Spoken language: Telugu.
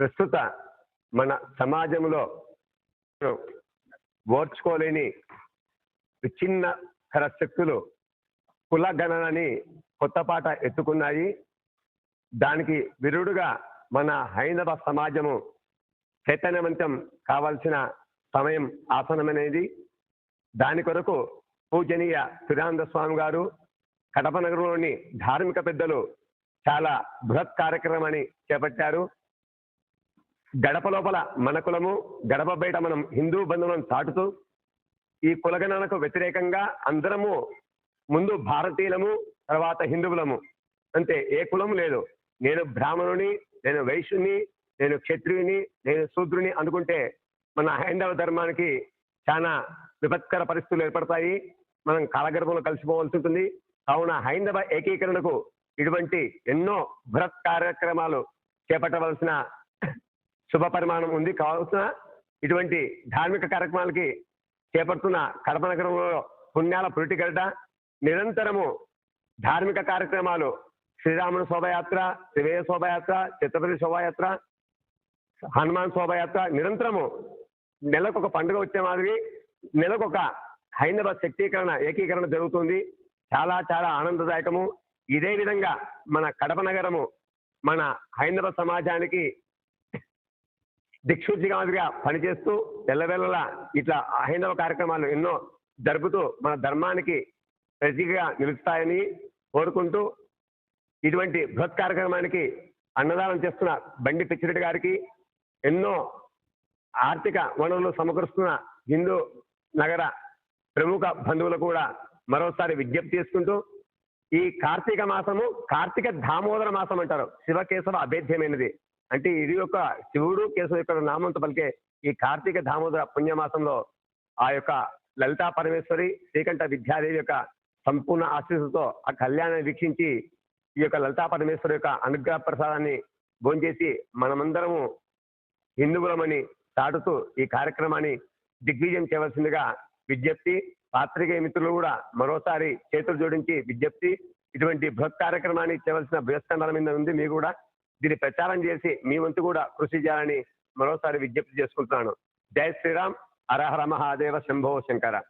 ప్రస్తుత మన సమాజంలో ఓర్చుకోలేని విచ్ఛిన్నకర శక్తులు కులగణనని కొత్త పాట ఎత్తుకున్నాయి. దానికి విరుడుగా మన హైందవ సమాజము చైతన్యవంతం కావాల్సిన సమయం ఆసనమనేది దాని కొరకు పూజనీయ సురానంద స్వామి గారు కడప నగరంలోని ధార్మిక పెద్దలు చాలా బృహత్ కార్యక్రమాన్ని చేపట్టారు. గడప లోపల మన కులము గడప బయట మనం హిందూ బంధువులను చాటుతూ ఈ కులగణనకు వ్యతిరేకంగా అందరము ముందు భారతీయులము తర్వాత హిందువులము. అంతే ఏ కులము లేదు. నేను బ్రాహ్మణుని నేను వైశ్యుని నేను క్షత్రియుని నేను శూద్రుని అనుకుంటే మన హైందవ ధర్మానికి చాలా విపత్కర పరిస్థితులు ఏర్పడతాయి. మనం కాలగర్భంలో కలిసిపోవాల్సి ఉంటుంది. కావున హైందవ ఏకీకరణకు ఇటువంటి ఎన్నో బృహత్ కార్యక్రమాలు చేపట్టవలసిన శుభ పరిమాణం ఉంది. కావాల్సిన ఇటువంటి ధార్మిక కార్యక్రమాలకి చేపడుతున్న కడప నగరంలో పుణ్యాల పురిటిగడ్డ నిరంతరము ధార్మిక కార్యక్రమాలు శ్రీరాముని శోభయాత్ర త్రివేయ శోభయాత్ర చిత్రపతి శోభయాత్ర హనుమాన్ శోభయాత్ర నిరంతరము నెలకు ఒక పండుగ వచ్చే మాదిరి నెలకు ఒక హైందవ శక్తీకరణ ఏకీకరణ జరుగుతుంది. చాలా చాలా ఆనందదాయకము. ఇదే విధంగా మన కడప నగరము మన హైందవ సమాజానికి దిక్సూచిగా మాదిరిగా పనిచేస్తూ తెల్లవెల్లలా ఇట్లా హైందవ కార్యక్రమాలు ఎన్నో జరుపుతూ మన ధర్మానికి ప్రతిగా నిలుస్తాయని కోరుకుంటూ ఇటువంటి బృహత్ కార్యక్రమానికి అన్నదానం చేస్తున్న బండి పిచ్చిరెడ్డి గారికి ఎన్నో ఆర్థిక వనరులు సమకూరుస్తున్న హిందూ నగర ప్రముఖ బంధువులు కూడా మరోసారి విజ్ఞప్తి చేసుకుంటూ ఈ కార్తీక మాసము కార్తీక దామోదర మాసం అంటారు. శివకేశవ అభేద్యమైనది. అంటే ఇది ఒక శివుడు కేశవ యొక్క నామంతో పలికే ఈ కార్తీక దామోదర పుణ్యమాసంలో ఆ యొక్క లలితా పరమేశ్వరి శ్రీకంఠ విద్యాదేవి యొక్క సంపూర్ణ ఆశీస్సుతో ఆ కళ్యాణాన్ని వీక్షించి ఈ యొక్క లలితా పరమేశ్వరి యొక్క అనుగ్రహ ప్రసాదాన్ని భోంచేసి మనమందరము హిందువులమని చాటుతూ ఈ కార్యక్రమాన్ని దిగ్విజయం చేయవలసిందిగా విజ్ఞప్తి. పాత్రికేయ మిత్రులు కూడా మరోసారి చేతులు జోడించి విజ్ఞప్తి. ఇటువంటి బృహత్ కార్యక్రమాన్ని చేయవలసిన బృహస్కంధాల మీద ఉంది. మీరు కూడా దీన్ని ప్రచారం చేసి మీ వంతు కూడా కృషి చేయాలని మరోసారి విజ్ఞప్తి చేసుకుంటున్నాను. జై శ్రీరామ్ హరహర మహాదేవ శంభో శంకర.